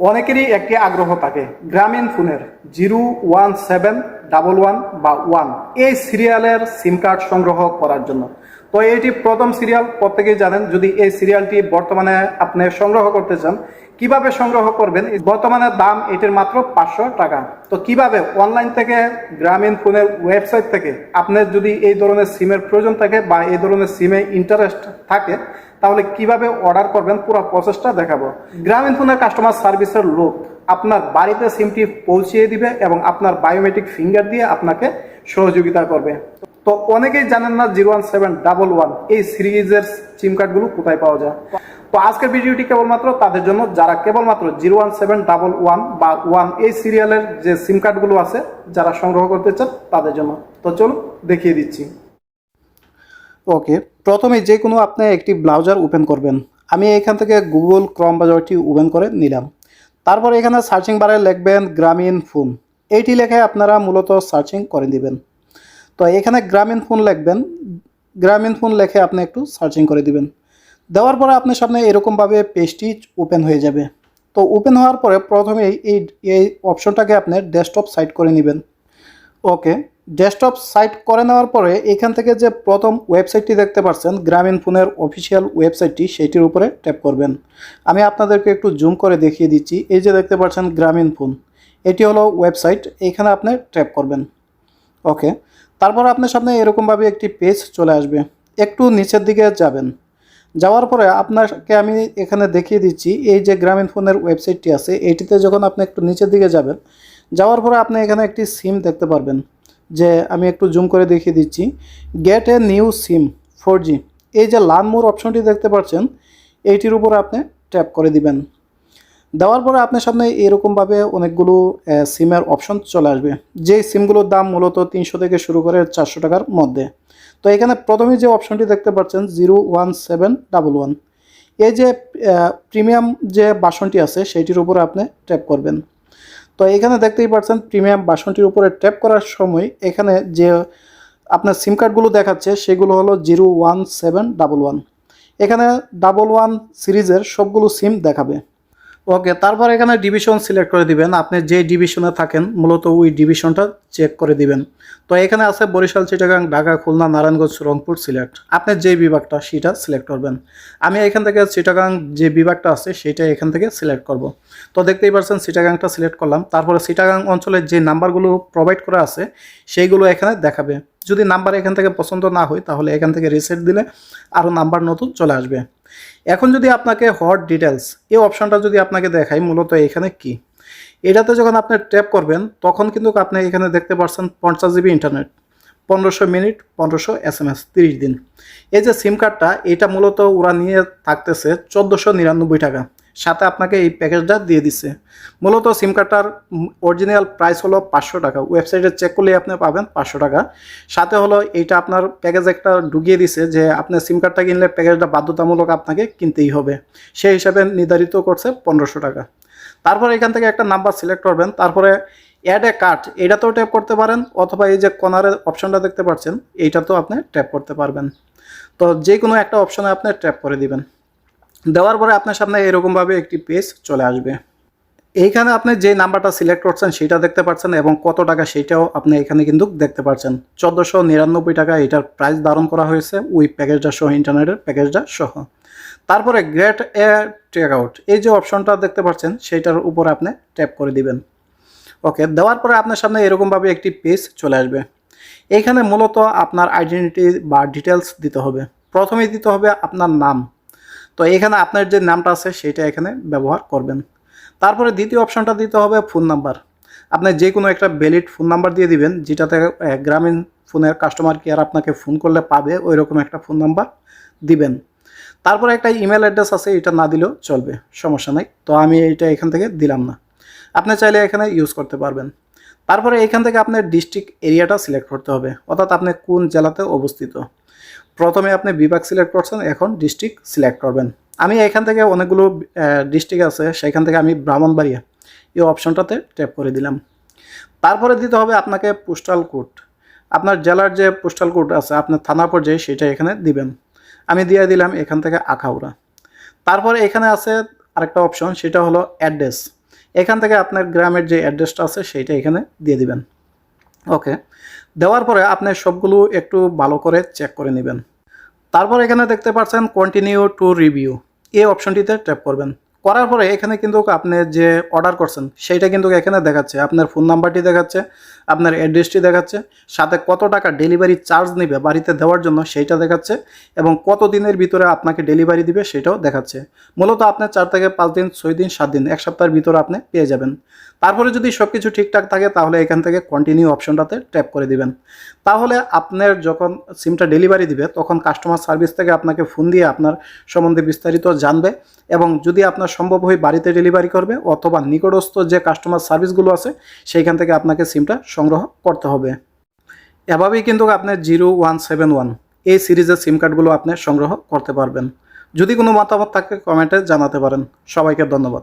অনেকেরই একটি আগ্রহ থাকে। গ্রামীণ ফোনের zero one seven double one বা ওয়ান। এই সিরিয়ালের সিম কার্ড সংগ্রহ করার জন্য। তো এটি প্রথম সিরিয়াল, প্রত্যেকেই জানেন, যদি এই সিরিয়ালটি বর্তমানে আপনি সংগ্রহ করতে চান, কীভাবে সংগ্রহ করবেন? বর্তমানে দাম এটির মাত্র পাঁচশো টাকা। তো কীভাবে অনলাইন থেকে, গ্রামীণ ফোনের ওয়েবসাইট থেকে আপনার যদি এই ধরনের সিমের প্রয়োজন থাকে বা এই ধরনের সিমে ইন্টারেস্ট থাকে তাহলে কীভাবে অর্ডার করবেন পুরো প্রসেসটা দেখাবো। গ্রামীণ ফোনের কাস্টমার সার্ভিসের লোক আপনার বাড়িতে সিমটি পৌঁছিয়ে দিবে এবং আপনার বায়োমেট্রিক ফিঙ্গার দিয়ে আপনাকে সহযোগিতা করবে। তো অনেকেই জানেন না zero one seven double one এই সিরিজের সিম কার্ডগুলো কোথায় পাওয়া যায়। তো আজকের ভিডিওটি কেবলমাত্র তাদের জন্য, যারা কেবলমাত্র zero one seven double one বা ওয়ান এই সিরিয়ালের যে সিম কার্ডগুলো আছে, যারা সংগ্রহ করতে চান তাদের জন্য। তো চলুন দেখিয়ে দিচ্ছি। ওকে প্রথমে যে কোনো আপনি একটি ব্রাউজার ওপেন করবেন। আমি এখান থেকে গুগল ক্রম ব্রাউজারটি ওপেন করে নিলাম। তারপর এখানে সার্চিং বারে লিখবেন গ্রামীণ ফোন। এইটি লেখে আপনারা মূলত সার্চিং করে দিবেন তো এখানে গ্রামীণ ফোন লিখবেন। গ্রামীণ ফোন লেখে আপনি একটু সার্চিং করে দিবেন। দেওয়ার পরে আপনার সামনে এরকমভাবে পেজটি ওপেন হয়ে যাবে। তো ওপেন হওয়ার পরে প্রথমে এই এই অপশনটাকে আপনি ডেস্কটপ সাইট করে নেবেন। ওকে, ডেস্কটপ সাইট করে নেওয়ার পরে এখান থেকে যে প্রথম ওয়েবসাইটটি দেখতে পাচ্ছেন গ্রামীণ ফোনের অফিসিয়াল ওয়েবসাইটটি সেটির উপরে ট্যাপ করবেন। আমি আপনাদেরকে একটু জুম করে দেখিয়ে দিচ্ছি। এই যে দেখতে পাচ্ছেন গ্রামীণ ফোন, এটি হলো ওয়েবসাইট, এখানে আপনি ট্যাপ করবেন। ওকে, তারপর আপনার সামনে এরকমভাবে একটি পেজ চলে আসবে। একটু নিচের দিকে যাবেন। যাওয়ার পরে আপনাকে আমি এখানে দেখিয়ে দিচ্ছি, এই যে গ্রামীণ ফোনের ওয়েবসাইটটি আছে, এটিতে যখন আপনি একটু নিচের দিকে যাবেন যাওয়ার পরে আপনি এখানে একটি সিম দেখতে পারবেন, যে আমি একটু জুম করে দেখিয়ে দিচ্ছি। Get a new SIM four G এই যে লান মোর অপশনটি দেখতে পাচ্ছেন, এইটির উপর আপনি ট্যাপ করে দিবেন। দেওয়ার পরে আপনার সামনে এরকমভাবে অনেকগুলো সিমের অপশন চলে আসবে। যে সিমগুলোর দাম মূলত তিনশো থেকে শুরু করে চারশো টাকার মধ্যে। তো এখানে প্রথমে যে অপশনটি দেখতে পাচ্ছেন zero one seven double one এই যে প্রিমিয়াম যে বাসনটি আছে, সেইটির উপরে আপনি ট্যাপ করবেন। তো এখানে দেখতেই পাচ্ছেন প্রিমিয়াম বাসনটির উপরে ট্যাপ করার সময় এখানে যে আপনার সিম কার্ডগুলো দেখাচ্ছে সেগুলো হলো zero one seven double one. এখানে ডাবল ওয়ান সিরিজের সবগুলো সিম দেখাবে। ওকে, তারপর এখানে ডিভিশন সিলেক্ট করে দিবেন। আপনি যে ডিভিশনে থাকেন, মূলত ওই ডিভিশনটা চেক করে দিবেন। তো এখানে আছে বরিশাল, চিটাগাং, ঢাকা, খুলনা, নারায়ণগঞ্জ, রংপুর সিলেক্ট আপনি যে বিভাগটা, সেটা সিলেক্ট করবেন। আমি এখান থেকে চিটাগাং যে বিভাগটা আছে, সেটা এখান থেকে সিলেক্ট করব। তো দেখতেই পারছেন চিটাগাংটা সিলেক্ট করলাম। তারপরে চিটাগাং অঞ্চলের যে নাম্বারগুলো প্রোভাইড করা আছে, সেইগুলো এখানে দেখাবে। যদি নাম্বার এখান থেকে পছন্দ না হয়, তাহলে এখান থেকে রিসেট দিলে আরও নাম্বার নতুন চলে আসবে। এখন যদি আপনাকে হট ডিটেলস এই অপশনটা যদি আপনাকে দেখাই, মূলত এখানে কি? এটাতে যখন আপনি ট্যাপ করবেন, তখন কিন্তু আপনি এখানে দেখতে পাচ্ছেন পঞ্চাশ জিবি ইন্টারনেট পনেরোশো মিনিট পনেরোশো এস এম এস তিরিশ দিন। এই যে সিম কার্ডটা এটা মূলত ওরা নিয়ে থাকতেছে চোদ্দোশো নিরানব্বই টাকা। সাথে আপনাকে এই প্যাকেজটা দিয়ে দিচ্ছে মূলত সিম কার্ডটার অরিজিনাল প্রাইস হলো পাঁচশো টাকা। ওয়েবসাইটে চেক করলে আপনি পাবেন পাঁচশো টাকা। সাথে হলো এইটা আপনার প্যাকেজ একটা ঢুকিয়ে দিছে যে আপনি সিম কার্ডটা কিনলে প্যাকেজটা বাধ্যতামূলক আপনাকে কিনতেই হবে। সেই হিসাবে নির্ধারিত করছে পনেরোশো টাকা। তারপরে এখান থেকে একটা নাম্বার সিলেক্ট করবেন। তারপরে অ্যাড এ কার্ড এটাতেও ট্যাপ করতে পারেন অথবা এই যে কর্নারের অপশনটা দেখতে পাচ্ছেন, এইটাতেও আপনি ট্যাপ করতে পারবেন। তো যে কোনো একটা অপশনে আপনি ট্যাপ করে দিবেন। দেওয়ার পরে আপনার সামনে এরকমভাবে একটি পেজ চলে আসবে। এইখানে আপনি যে নাম্বারটা সিলেক্ট করছেন সেটা দেখতে পাচ্ছেন এবং কত টাকা সেটাও আপনি এখানে কিন্তু দেখতে পাচ্ছেন। চোদ্দোশো নিরানব্বই টাকা এটার প্রাইস ধারণ করা হয়েছে ওই প্যাকেজটা সহ ইন্টারনেটের প্যাকেজটা সহ। তারপরে গ্রেট এ টেক আউট এই যে অপশনটা দেখতে পাচ্ছেন সেইটার উপর আপনি ট্যাপ করে দিবেন। ওকে দেওয়ার পরে আপনার সামনে এরকমভাবে একটি পেজ চলে আসবে। এইখানে মূলত আপনার আইডেন্টিটি বা ডিটেলস দিতে হবে। প্রথমেই দিতে হবে আপনার নাম। তো এখানে আপনার যে নামটা আছে সেটা এখানে ব্যবহার করবেন। তারপরে দ্বিতীয় অপশনটা দিতে হবে ফোন নাম্বার। আপনি যে কোনো একটা ভ্যালিড ফোন নাম্বার দিয়ে দিবেন, যেটাতে গ্রামীণ ফোনের কাস্টমার কেয়ার আপনাকে ফোন করলে পাবে ওই রকম একটা ফোন নাম্বার দিবেন। তারপরে একটা ইমেল অ্যাড্রেস আছে, এটা না দিলেও চলবে, সমস্যা নাই। তো আমি এটা এখান থেকে দিলাম না। আপনি চাইলে এখানে ইউজ করতে পারবেন। তারপরে এখান থেকে আপনার ডিস্ট্রিক্ট এরিয়াটা সিলেক্ট করতে হবে। অর্থাৎ আপনি কোন জেলাতে অবস্থিত। প্রথমে আপনি বিভাগ সিলেক্ট করছেন, এখন ডিস্ট্রিক্ট সিলেক্ট করবেন। আমি এখান থেকে অনেকগুলো ডিস্ট্রিক্ট আছে, সেখান থেকে আমি ব্রাহ্মণবাড়িয়া এই অপশনটাতে ট্যাপ করে দিলাম। তারপরে দিতে হবে আপনাকে পোস্টাল কোড আপনার জেলার যে পোস্টাল কোড আছে, আপনার থানা পর্যায়ে সেটা এখানে দিবেন। আমি দিয়ে দিলাম এখান থেকে আখাউড়া। তারপরে এখানে আছে আরেকটা অপশন সেটা হলো অ্যাড্রেস এখান থেকে আপনার গ্রামের যে অ্যাড্রেসটা আছে সেইটা এখানে দিয়ে দিবেন। ওকে। দেওয়ার পরে আপনি সবগুলো একটু ভালো করে চেক করে নেবেন। তারপর এখানে দেখতে পাচ্ছেন কন্টিনিউ টু রিভিউ এই অপশনটিতে ট্যাপ করবেন। করার পরে এখানে কিন্তু আপনি যে অর্ডার করছেন, সেইটা কিন্তু এখানে দেখাচ্ছে। আপনার ফোন নাম্বারটি দেখাচ্ছে, আপনার অ্যাড্রেসটি দেখাচ্ছে, সাথে কত টাকা ডেলিভারি চার্জ নেবে বাড়িতে দেওয়ার জন্য সেইটা দেখাচ্ছে, এবং কত দিনের ভিতরে আপনাকে ডেলিভারি দিবে সেটাও দেখাচ্ছে। মূলত আপনার চার থেকে পাঁচ দিন, ছয় দিন, সাত দিন, এক সপ্তাহের ভিতরে আপনি পেয়ে যাবেন। তারপরে যদি সব কিছু ঠিকঠাক থাকে, তাহলে এখান থেকে কন্টিনিউ অপশনটাতে ট্যাপ করে দিবেন। তাহলে আপনার যখন সিমটা ডেলিভারি দিবে, তখন কাস্টমার সার্ভিস থেকে আপনাকে ফোন দিয়ে আপনার সম্বন্ধে বিস্তারিত জানবে, এবং যদি আপনার সম্ভব হয় বাড়িতে ডেলিভারি করবে অথবা নিকটস্থ যে কাস্টমার সার্ভিসগুলো আছে, সেইখান থেকে আপনাকে সিমটা সংগ্রহ করতে হবে। এভাবেই কিন্তু আপনি জিরো ওয়ান সেভেন ওয়ান এই সিরিজের সিম কার্ডগুলো আপনি সংগ্রহ করতে পারবেন। যদি কোনো মতামত থাকে কমেন্টে জানাতে পারেন। সবাইকে ধন্যবাদ।